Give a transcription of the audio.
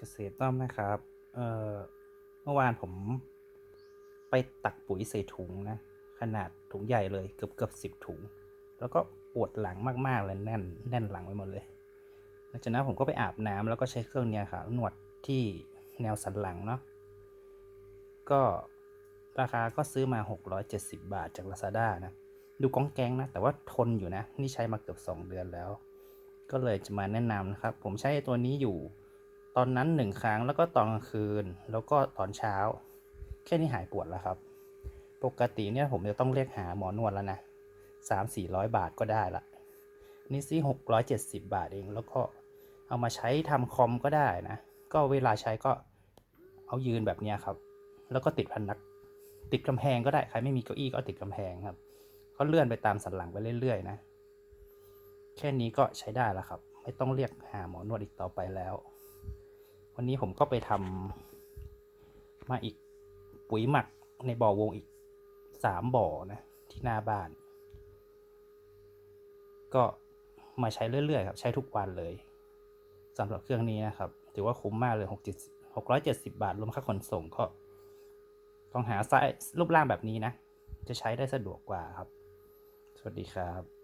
เกษตรต้อมนะครับ เอ่อ เมื่อวานผมไปตักปุ๋ยใส่ถุงนะ ขนาดถุงใหญ่เลยเกือบเกือบสิบถุง แล้วก็ปวดหลังมากๆเลยแน่นแน่นหลังไปหมดเลยหลังจากนั้นผมก็ไปอาบน้ำแล้วก็ใช้เครื่องเนี้ยครับนวดที่แนวสันหลังเนาะ ก็ราคาก็ซื้อมา 670 บาทจาก Lazada นะ ดูก้องแกงนะ แต่ว่าทนอยู่นะ นี่ใช้มาเกือบ 2 เดือนแล้ว ก็เลยจะมาแนะนำนะครับ ผมใช้ตัวนี้อยู่ ตอนนั้นหนึ่งครั้งแล้วก็ตอนกลางคืน แล้วก็ตอนเช้า แค่นี้หายปวดแล้วครับ ปกติเนี่ยผมจะต้องเรียกหาหมอนวดแล้วนะสามสี่ร้อยบาทก็ได้ละนี่ซื้อหกร้อยเจ็ดสิบาทเอง แล้วก็เอามาใช้ทำคอมก็ได้นะ ก็เวลาใช้ก็เอายืนแบบนี้ครับ แล้วก็ติดพนัก ติดกำแพงก็ได้ ใครไม่มีเก้าอี้ก็ติดกำแพงครับ ก็เลื่อนไปตามสันหลังไปเรื่อยๆนะ แค่นี้ก็ใช้ได้แล้วครับ ไม่ต้องเรียกหาหมอนวดอีกต่อไปแล้ว วันนี้ผมก็ไปทำมาอีกปุ๋ยหมักในบ่อวงอีกสามบ่อนะที่หน้าบ้าน ก็มาใช้เรื่อยๆครับ ใช้ทุกวันเลยสำหรับเครื่องนี้นะครับ ถือว่าคุ้มมากเลยหกจิหกร้อยเจ็ดสิบาท รวมค่าขนส่งก็ ต้องหาไซส์รูปร่างแบบนี้นะ จะใช้ได้สะดวกกว่าครับ สวัสดีครับ